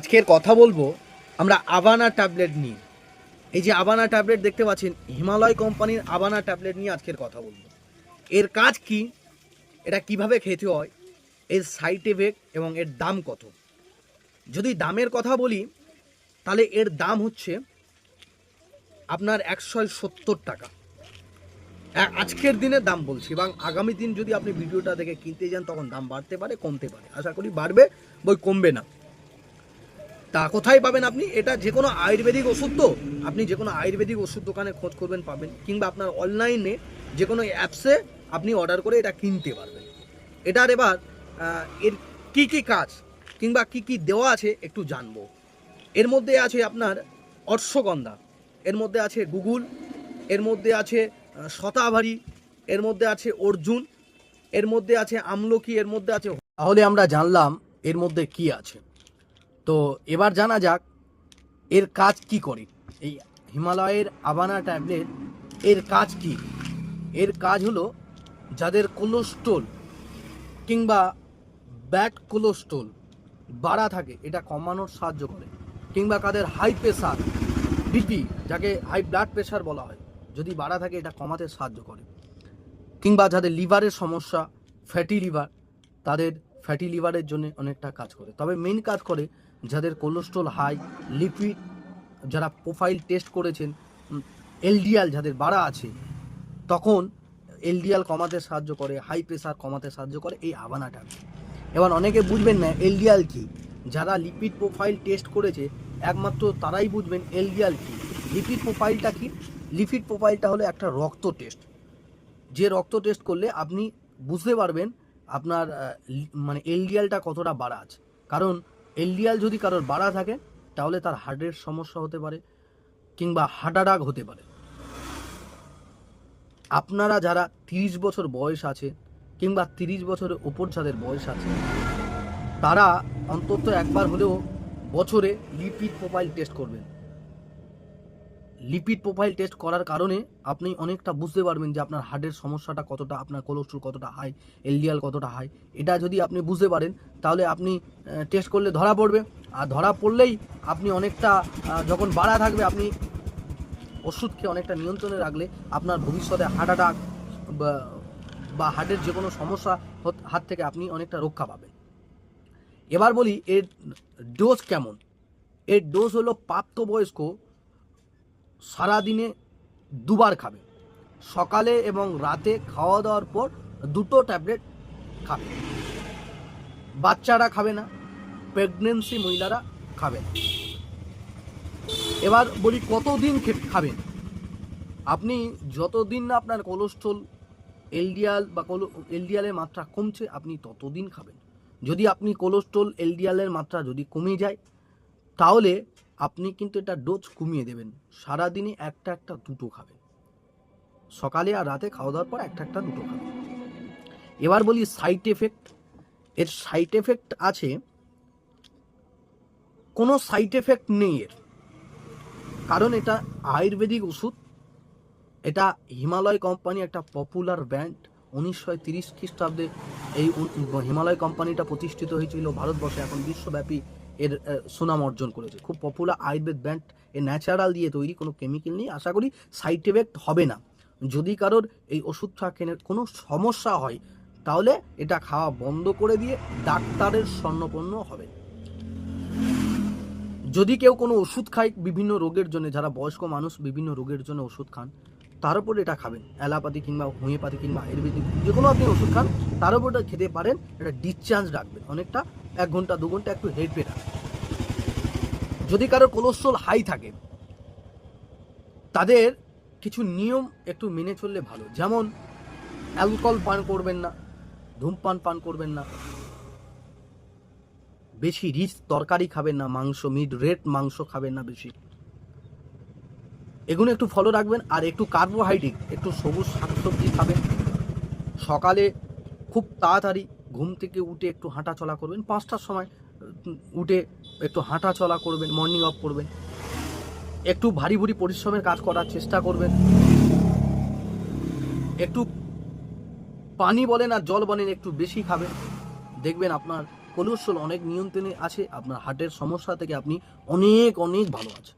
আজকের কথা বলব আমরা আবানা ট্যাবলেট নিয়ে। এই যে আবানা ট্যাবলেট দেখতে পাচ্ছেন, হিমালয় কোম্পানির আবানা ট্যাবলেট নিয়ে আজকের কথা বলব। এর কাজ কি? এটা কীভাবে খেতে হয়? এর সাইড এফেক্ট এবং এর দাম কত? যদি দামের কথা বলি, তাহলে এর দাম হচ্ছে আপনার একশো সত্তর টাকা। আজকের দিনের দাম বলছি, এবং আগামী দিন যদি আপনি ভিডিওটা দেখে কিনতে যান, তখন দাম বাড়তে পারে, কমতে পারে। আশা করি বাড়বে, বই কমবে না। তা কোথায় পাবেন আপনি? এটা যে কোনো আয়ুর্বেদিক ওষুধ তো। আপনি যে কোনো আয়ুর্বেদিক ওষুধ দোকানে খোঁজ করবেন, পাবেন। কিংবা আপনার অনলাইনে যে কোনো অ্যাপসে আপনি অর্ডার করে এটা কিনতে পারবেন। এটার এবার এর কি কি কাজ কিংবা কি কি দেওয়া আছে একটু জানব। এর মধ্যে আছে আপনার অর্শগন্ধা, এর মধ্যে আছে গুগুল, এর মধ্যে আছে শতাভারী, এর মধ্যে আছে অর্জুন, এর মধ্যে আছে আমলকি, এর মধ্যে আছে তাহলে আমরা জানলাম এর মধ্যে কি আছে। তো এবার জানা যাক এর কাজ কি করে। এই হিমালয়ের আবানা ট্যাবলেট এর কাজ কি? এর কাজ হলো যাদের কোলেস্ট্রল কিংবা ব্যাড কোলেস্ট্রল বাড়া থাকে, এটা কমানোর সাহায্য করে, কিংবা কাদের হাই প্রেশার বিপি যাকে হাই ব্লাড প্রেশার বলা হয়, যদি বাড়া থাকে এটা কমাতে সাহায্য করে, কিংবা যাদের লিভারের সমস্যা ফ্যাটি লিভার তাদের ফ্যাটি লিভারের জন্য অনেকটা কাজ করে। তবে মেন কাজ করে যাদের কোলেস্ট্রল হাই লিপিড যারা প্রোফাইল টেস্ট করেছেন এলডিএল যাদের বাড়া আছে, তখন এলডিএল কমাতে সাহায্য করে হাই প্রেশার কমাতে সাহায্য করে এই আবানা ট্যাবলেট এবার অনেকে বুঝবেন না এলডিএল কি। যারা লিপিড প্রোফাইল টেস্ট করেছে, একমাত্র তারাই বুঝবেন এলডিএল কি। লিপিড প্রোফাইলটা কি? লিপিড প্রোফাইলটা হলো একটা রক্ত টেস্ট যে রক্ত টেস্ট করলে আপনি বুঝতে পারবেন আপনার মানে এলডিএলটা কতটা বাড়া আছে। কারণ এলডিএল যদি কারোর বাড়া থাকে, তাহলে তার হার্টের সমস্যা হতে পারে কিংবা হার্ট অ্যাটাক হতে পারে। আপনারা যারা তিরিশ বছর বয়স আছে কিংবা তিরিশ বছরের ওপর যাদের বয়স আছে, তারা অন্তত একবার হলেও বছরে লিপিড প্রোফাইল টেস্ট করবেন। লিপিড প্রোফাইল টেস্ট করার কারণে আপনি অনেকটা বুঝতে পারবেন যে আপনার হার্টের সমস্যাটা কতটা, আপনার কোলেস্ট্রল কতটা হাই এলডিএল কতটা হাই এটা যদি আপনি বুঝতে পারেন, তাহলে আপনি টেস্ট করলে ধরা পড়বে। আর ধরা পড়লেই আপনি অনেকটা যখন বাড়া থাকবে, আপনি ওষুধ খেয়ে অনেকটা নিয়ন্ত্রণে রাখলে আপনার ভবিষ্যতে হার্ট অ্যাটাক বা হার্টের যে কোনো সমস্যা হাত থেকে আপনি অনেকটা রক্ষা পাবেন। এবার বলি, এর ডোজ কেমন? এর ডোজ হলো প্রাপ্তবয়স্ক সারাদিনে দুবার খাবে। সকালে এবং রাতে খাওয়া দাওয়ার পর দুটো ট্যাবলেট খাবে। বাচ্চারা খাবে না প্রেগনেন্সি মহিলারা খাবে না। এবার বলি কতদিন খাবেন? আপনি যতদিন না আপনার কোলেস্ট্রল এলডিএল বা এলডিএলের মাত্রা কমছে, আপনি ততদিন খাবেন। যদি আপনি কোলেস্ট্রল এলডিএলের মাত্রা যদি কমে যায়, তাহলে আপনি কিন্তু এটা ডোজ কমিয়ে দেবেন। সারাদিনে একটা একটা দুটো খাবেন সকালে আর রাতে খাওয়া দাওয়ার পর একটা একটা দুটো খাবেন এবার বলি সাইড এফেক্ট এর সাইড এফেক্ট আছে, কোনো সাইড এফেক্ট নেই এর। কারণ এটা আয়ুর্বেদিক ওষুধ। এটা হিমালয় কোম্পানি একটা পপুলার ব্র্যান্ড উনিশশো তিরিশ খ্রিস্টাব্দে এই হিমালয় কোম্পানিটা প্রতিষ্ঠিত হয়েছিল ভারতবর্ষে। এখন বিশ্বব্যাপী এর সুনাম অর্জন করেছে। খুব পপুলার আয়ুর্বেদ ব্র্যান্ড এ ন্যাচারাল দিয়ে তৈরি কোনো কেমিক্যাল নেই। আশা করি সাইড এফেক্ট হবে না। যদি কারোর এই ওষুধটা কেনার কোনো সমস্যা হয়, তাহলে এটা খাওয়া বন্ধ করে দিয়ে ডাক্তারের স্বর্ণপন্ন হবে। যদি কেউ কোনো ওষুধ খায়, বিভিন্ন রোগের জন্য, যারা বয়স্ক মানুষ বিভিন্ন রোগের জন্য ওষুধ খান, তার উপর এটা খাবেন। অ্যালোপ্যাথি কিংবা হোমিওপ্যাথি কিংবা আয়ুর্বেদিক যে কোনো আপনি ওষুধ খান, তার উপর এটা খেতে পারেন, এটা ডিসচার্জ রাখবেন। অনেকটা এক ঘণ্টা, দু ঘণ্টা একটু হেল্পে রাখবেন যদি কারোর কোলেস্ট্রল হাই থাকে, তাদের কিছু নিয়ম একটু মেনে চললে ভালো। যেমন অ্যালকোহল পান করবেন না, ধূমপান পান করবেন না। বেশি রিচ তরকারি খাবেন না, মাংস মিট রেড মাংস খাবেন না বেশি। এগুলো একটু ফলো রাখবেন, আর একটু কার্বোহাইড্রেট একটু সবুজ শাকসবজি খাবেন। সকালে খুব তাড়াতাড়ি ঘুম থেকে উঠে একটু হাঁটা চলা করবেন। পাঁচটার সময় উঠে একটু হাঁটা চলা করবেন মর্নিং ওয়াক করবেন। একটু ভারী ভুরি পরিশ্রমের কাজ করার চেষ্টা করবেন। একটু পানি বলেন আর জল বলেন, একটু বেশি খাবেন। দেখবেন আপনার কোলেস্ট্রল অনেক নিয়ন্ত্রণে আছে, আপনার হার্টের সমস্যা থেকে আপনি অনেক অনেক ভালো আছে